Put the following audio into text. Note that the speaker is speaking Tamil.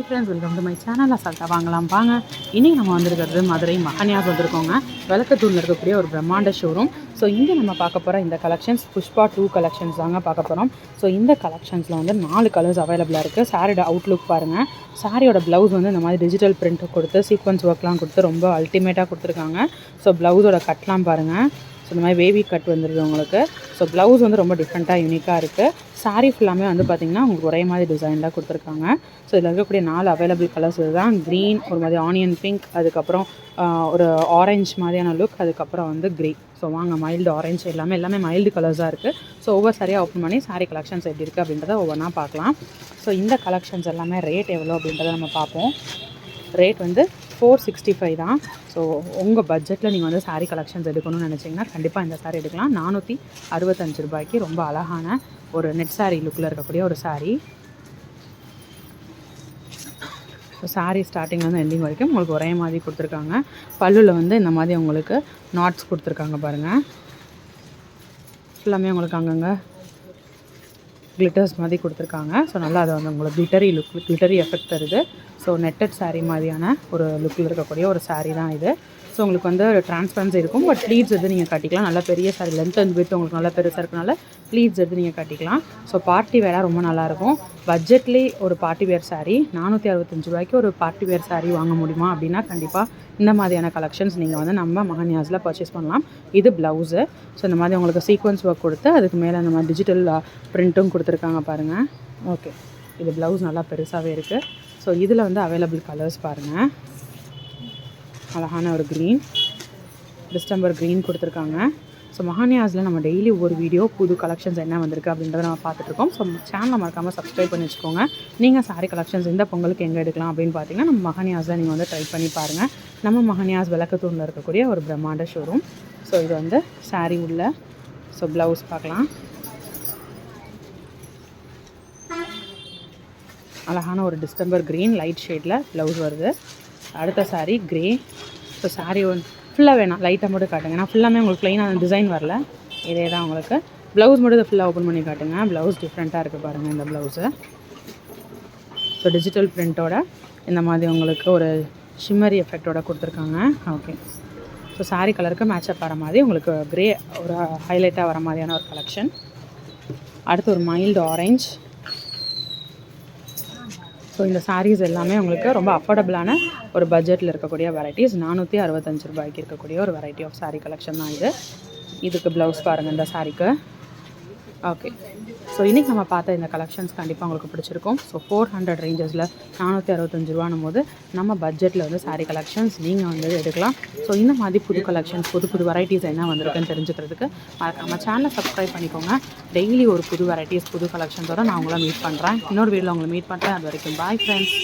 Hi friends welcome to my channel அசால்ட்டாக வாங்கலாம் வாங்க. இன்றைக்கி நம்ம வந்திருக்கிறது மதுரை மகனியாக வந்திருக்கோங்க. விளக்கத்தூரில் இருக்கக்கூடிய ஒரு பிரம்மாண்ட ஷோரூம் ஸோ இங்கே நம்ம பார்க்க போகிற இந்த கலெக்ஷன்ஸ் புஷ்பா டூ கலெக்ஷன்ஸ் தாங்க பார்க்க போகிறோம் ஸோ இந்த கலெக்ஷன்ஸில் வந்து நாலு கலர்ஸ் அவைலபிளாக இருக்குது சாரியோட அவுட்லுக் பாருங்கள் சாரியோட ப்ளவுஸ் வந்து இந்த மாதிரி டிஜிட்டல் பிரிண்ட் கொடுத்து சீக்வன்ஸ் ஒர்க்லாம் கொடுத்து ரொம்ப அல்டிமேட்டாக கொடுத்துருக்காங்க. ஸோ ப்ளவுஸோட கட்லாம் பாருங்கள் ஸோ இந்த மாதிரி வேவி கட் வந்துடுது உங்களுக்கு ஸோ ப்ளவுஸ் வந்து ரொம்ப டிஃப்ரெண்ட்டாக யூனிக்காக இருக்குது சாரீ ஃபுல்லாமே வந்து பார்த்திங்கன்னா உங்களுக்கு ஒரே மாதிரி டிசைனில் கொடுத்துருக்காங்க. ஸோ இதில் இருக்கக்கூடிய நாலு அவைலபிள் கலர்ஸ் இதுதான். க்ரீன் ஒரு மாதிரி ஆனியன் பிங்க் அதுக்கப்புறம் ஒரு ஆரஞ்சு மாதிரியான லுக் அதுக்கப்புறம் வந்து க்ரே ஸோ வாங்க மைல்டு ஆரஞ்சு எல்லாமே எல்லாமே மைல்டு கலர்ஸாக இருக்குது ஸோ ஒவ்வொரு சாரியாக ஓப்பன் பண்ணி சாரீ கலெக்ஷன்ஸ் எப்படி இருக்குது அப்படின்றத ஒவ்வொன்றா பார்க்கலாம். ஸோ இந்த கலெக்ஷன்ஸ் எல்லாமே ரேட் எவ்வளோ அப்படின்றத நம்ம பார்ப்போம். ரேட் வந்து ஃபோர் சிக்ஸ்டி ஃபைவ் தான் ஸோ உங்கள் பட்ஜெட்டில் நீங்கள் வந்து சாரீ கலெக்ஷன்ஸ் எடுக்கணும்னு நினச்சிங்கன்னா கண்டிப்பாக இந்த சாரீ எடுக்கலாம். நானூற்றி அறுபத்தஞ்சு ரூபாய்க்கு ரொம்ப அழகான ஒரு நெட் சாரீ லுக்கில் இருக்கக்கூடிய ஒரு சாரீ ஸோ சாரீ ஸ்டார்டிங்லேருந்து எண்டிங் வரைக்கும் உங்களுக்கு ஒரே மாதிரி கொடுத்துருக்காங்க. பல்லுவில் வந்து இந்த மாதிரி உங்களுக்கு நாட்ஸ் கொடுத்துருக்காங்க பாருங்கள் ஃபுல்லாமே உங்களுக்கு அங்கங்கே கிளிட்டர்ஸ் மாதிரி கொடுத்துருக்காங்க. ஸோ நல்லா அது வந்து உங்களுக்கு கிளிட்டரி லுக் கிளிட்டரி எஃபெக்ட் தருது. ஸோ நெட்டட் சாரீ மாதிரியான ஒரு லுக்கில் இருக்கக்கூடிய ஒரு சாரீ தான் இது. ஸோ உங்களுக்கு வந்து டிரான்ஸ்பரன்சி இருக்கும். பட் ப்ளீட்ஸ் எடுத்து நீங்கள் கட்டிக்கலாம். நல்லா பெரிய சாரி லென்த் அண்ட் வித் உங்களுக்கு நல்லா பெருசாக இருக்கனால ப்ளீட்ஸ் எடுத்து நீங்கள் கட்டிக்கலாம். ஸோ பார்ட்டி வேராக ரொம்ப நல்லாயிருக்கும் பட்ஜெட்லேயே ஒரு பார்ட்டி வேர் சாரீ நானூற்றி அறுபத்தஞ்சு ரூபாய்க்கு ஒரு பார்ட்டி வேர் சாரீ வாங்க முடியுமா அப்படின்னா கண்டிப்பாக இந்த மாதிரியான கலெக்ஷன்ஸ் நீங்கள் வந்து நம்ம மகன்யாஸில் பர்ச்சேஸ் பண்ணலாம். இது ப்ளவுஸு ஸோ இந்த மாதிரி உங்களுக்கு சீக்வன்ஸ் ஒர்க் கொடுத்து அதுக்கு மேலே அந்த மாதிரி டிஜிட்டல் ப்ரிண்ட்டும் கொடுத்துருக்காங்க பாருங்கள் ஓகே இது ப்ளவுஸ் நல்லா பெருசாகவே இருக்குது ஸோ இதில் வந்து அவைலபிள் கலர்ஸ் பாருங்கள் அழகான ஒரு க்ரீன் டிஸ்டம்பர் க்ரீன் கொடுத்துருக்காங்க. ஸோ மகானியாஸில் நம்ம டெய்லி ஒரு வீடியோ புது கலெக்ஷன்ஸ் என்ன வந்திருக்கு அப்படின்றத நம்ம பார்த்துட்ருக்கோம். ஸோ சேனலை மறக்காமல் சப்ஸ்கிரைப் பண்ணி வச்சுக்கோங்க நீங்கள் சாரி கலெக்ஷன்ஸ் இந்த பொங்கலுக்கு எங்கே எடுக்கலாம் அப்படின்னு பார்த்தீங்கன்னா நம்ம மகானியாஸில் நீங்கள் வந்து ட்ரை பண்ணி பாருங்கள் நம்ம மகானியாஸ் விளக்கத்தூரில் இருக்கக்கூடிய ஒரு பிரம்மாண்ட ஷோரூம் ஸோ இது வந்து saree உள்ள. ஸோ ப்ளவுஸ் பார்க்கலாம். அழகான ஒரு டிஸ்டம்பர் க்ரீன் லைட் ஷேடில் ப்ளவுஸ் வருது. அடுத்த sari grey so sari one ஃபுல்லாக வேணாம் லைட்டாக மட்டும் காட்டுங்க. ஏன்னா ஃபுல்லாமே உங்களுக்கு ப்ளைனாக டிசைன் வரல. இதே தான் உங்களுக்கு. ப்ளவுஸ் மட்டும் ஃபுல்லாக ஓப்பன் பண்ணி காட்டுங்க. ப்ளவுஸ் டிஃப்ரெண்ட்டாக இருக்குது பாருங்கள் இந்த ப்ளவுஸு ஸோ டிஜிட்டல் பிரிண்ட்டோட இந்த மாதிரி உங்களுக்கு ஒரு ஷிம்மரி எஃபெக்டோட கொடுத்துருக்காங்க. ஓகே ஸோ சாரீ கலருக்கு மேட்சப் வர மாதிரி உங்களுக்கு க்ரே ஒரு ஹைலைட்டாக வர மாதிரியான ஒரு கலெக்ஷன் அடுத்து ஒரு மைல்டு ஆரஞ்ச் ஸோ இந்த சாரீஸ் எல்லாமே உங்களுக்கு ரொம்ப அஃபோர்டபுளான ஒரு பட்ஜெட்டில் இருக்கக்கூடிய வெரைட்டிஸ் நானூற்றி அறுபத்தஞ்சு ரூபாய்க்கு இருக்கக்கூடிய ஒரு வெரைட்டி ஆஃப் சாரீ கலெக்ஷன் தான் இது. இதுக்கு ப்ளவுஸ் பாருங்கள் இந்த சாரீக்கு ஓகே ஸோ இன்றைக்கி நம்ம பார்த்த இந்த கலெக்ஷன்ஸ் கண்டிப்பாக உங்களுக்கு பிடிச்சிருக்கும். ஸோ ஃபோர் ஹண்ட்ரட் ரேஞ்சஸில் நானூற்றி அறுபத்தஞ்சு ரூபானும் போது நம்ம பட்ஜெட்டில் வந்து சாரீ கலெக்ஷன்ஸ் நீங்கள் வந்து எடுக்கலாம். ஸோ இந்த மாதிரி புது கலெக்ஷன்ஸ் புது புது வெரைட்டிஸ் என்ன வந்திருக்குன்னு தெரிஞ்சுக்கிறதுக்கு நம்ம சேனலை சப்ஸ்கிரைப் பண்ணிக்கோங்க. டெய்லி ஒரு புது வெரைட்டிஸ் புது கலெக்ஷன்ஸோட நான் உங்களை மீட் பண்ணுறேன் இன்னொரு வீடியோவில் உங்களை மீட் பண்ணுறேன் அது வரைக்கும் பாய் ஃப்ரெண்ட்ஸ்